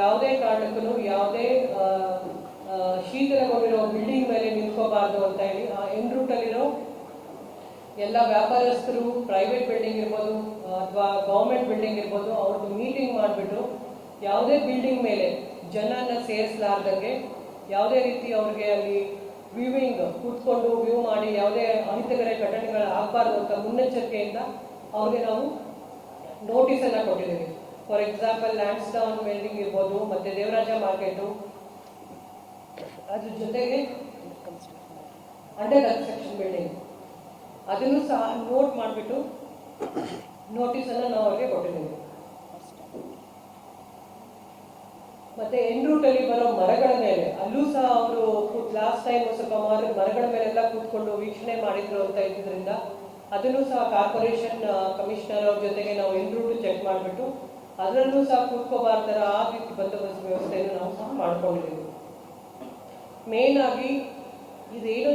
ಯಾವುದೇ ಕಾರಣಕ್ಕೂ ಯಾವುದೇ ಶೀತಲಗೊಂಡಿರೋ ಬಿಲ್ಡಿಂಗ್ ಮೇಲೆ ನಿಂತ್ಕೋಬಾರ್ದು ಅಂತ ಹೇಳಿ, ಆ ಎನ್ ರೂಟಲ್ಲಿರೋ ಎಲ್ಲ ವ್ಯಾಪಾರಸ್ಥರು ಪ್ರೈವೇಟ್ ಬಿಲ್ಡಿಂಗ್ ಇರ್ಬೋದು, ಅಥವಾ ಗೌರ್ಮೆಂಟ್ ಬಿಲ್ಡಿಂಗ್ ಇರ್ಬೋದು, ಅವ್ರದ್ದು ಮೀಟಿಂಗ್ ಮಾಡಿಬಿಟ್ಟು ಯಾವುದೇ ಬಿಲ್ಡಿಂಗ್ ಮೇಲೆ ಜನನ ಸೇರಿಸಲಾರ್ದಂಗೆ ಯಾವುದೇ ರೀತಿ ಅವ್ರಿಗೆ ಅಲ್ಲಿ ವ್ಯೂವಿಂಗ್ ಕೂತ್ಕೊಂಡು ವ್ಯೂ ಮಾಡಿ ಯಾವುದೇ ಅಹಿತಕರ ಘಟನೆಗಳು ಆಗಬಾರ್ದು ಅಂತ ಮುನ್ನೆಚ್ಚರಿಕೆಯಿಂದ ಅವ್ರಿಗೆ ನಾವು ನೋಟಿಸನ್ನು ಕೊಟ್ಟಿದ್ದೀವಿ. For example lands down building ಇರ್ಬೋದು, ಮತ್ತು ದೇವರಾಜ ಮಾರ್ಕೆಟು ಅದ್ರ ಜೊತೆಗೆ ಅಂಡರ್ ಕನ್ಸ್ಟ್ರಕ್ಷನ್ ಬಿಲ್ಡಿಂಗ್ ಅದನ್ನು ಸಹ ನೋಟ್ ಮಾಡಿಬಿಟ್ಟು ನೋಟಿಸನ್ನು ನಾವು ಅವ್ರಿಗೆ ಕೊಟ್ಟಿದ್ದೀವಿ. ಮತ್ತೆ ಎನ್ ರೂಟಲ್ಲಿ ಬರೋ ಮರಗಳ ಮೇಲೆ, ಅಲ್ಲೂ ಸಹ ಅವರು ಲಾಸ್ಟ್ ಟೈಮ್ ಸ್ವಲ್ಪ ಮರ ಮರಗಳ ಮೇಲೆಲ್ಲ ಕೂತ್ಕೊಂಡು ವೀಕ್ಷಣೆ ಮಾಡಿದ್ರು ಅಂತ ಇದ್ದಿದ್ರಿಂದ, ಅದನ್ನು ಸಹ ಕಾರ್ಪೊರೇಷನ್ ಕಮಿಷನರ್ ಅವ್ರ ಜೊತೆಗೆ ನಾವು ಎನ್ ರೂಟ್ ಚೆಕ್ ಮಾಡಿಬಿಟ್ಟು ಅದರಲ್ಲೂ ಸಹ ಕೂತ್ಕೋಬಾರ್ದರ ಆ ರೀತಿ ಬಂದೋಬಸ್ತ್ ವ್ಯವಸ್ಥೆಯನ್ನು ನಾವು ಸಹ ಮಾಡ್ಕೊಂಡಿದ್ದೀವಿ. ಮೇನ್ ಆಗಿ ಇದೇನು